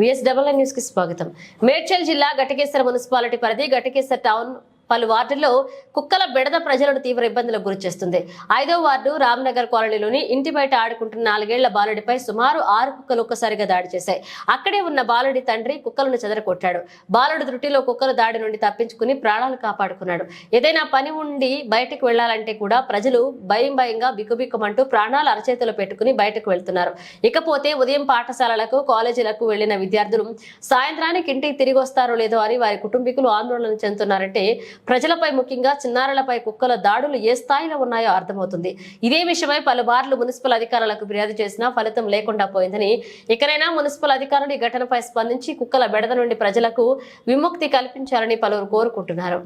VS double న్యూస్కి స్వాగతం. మేడ్చల్ జిల్లా ఘటకేశ్వర మున్సిపాలిటీ పరిధి ఘటకేశ్వర టౌన్ పలు వార్డుల్లో కుక్కల బెడద ప్రజలను తీవ్ర ఇబ్బందులకు గురి చేస్తుంది. ఐదో వార్డు రామ్నగర్ కాలనీలోని ఇంటి బయట ఆడుకుంటున్న నాలుగేళ్ళ బాలుడిపై సుమారు ఆరు కుక్కలు ఒక్కసారిగా దాడి చేశాయి. అక్కడే ఉన్న బాలుడి తండ్రి కుక్కలను చెదరకొట్టాడు బాలుడు త్రుటిలో కుక్కల దాడి నుండి తప్పించుకుని ప్రాణాలు కాపాడుకున్నాడు. ఏదైనా పని ఉండి బయటకు వెళ్ళాలంటే కూడా ప్రజలు భయం భయంగా బిక్కుబిక్కుమంటూ ప్రాణాలు అరచేతిలో పెట్టుకుని బయటకు వెళ్తున్నారు. ఇకపోతే ఉదయం పాఠశాలలకు కాలేజీలకు వెళ్ళిన విద్యార్థులు సాయంత్రానికి ఇంటికి తిరిగి వస్తారో లేదో అని వారి కుటుంబీకులు ఆందోళన చెందుతున్నారంటే ప్రజలపై ముఖ్యంగా చిన్నారులపై కుక్కల దాడులు ఏ స్థాయిలో ఉన్నాయో అర్థమవుతుంది. ఇదే విషయమై పలుబార్లు మున్సిపల్ అధికారులకు ఫిర్యాదు చేసినా ఫలితం లేకుండా పోయిందని ఇకనైనా మున్సిపల్ అధికారులు ఈ ఘటనపై స్పందించి కుక్కల బెడద నుండి ప్రజలకు విముక్తి కల్పించాలని పలువురు కోరుకుంటున్నారు.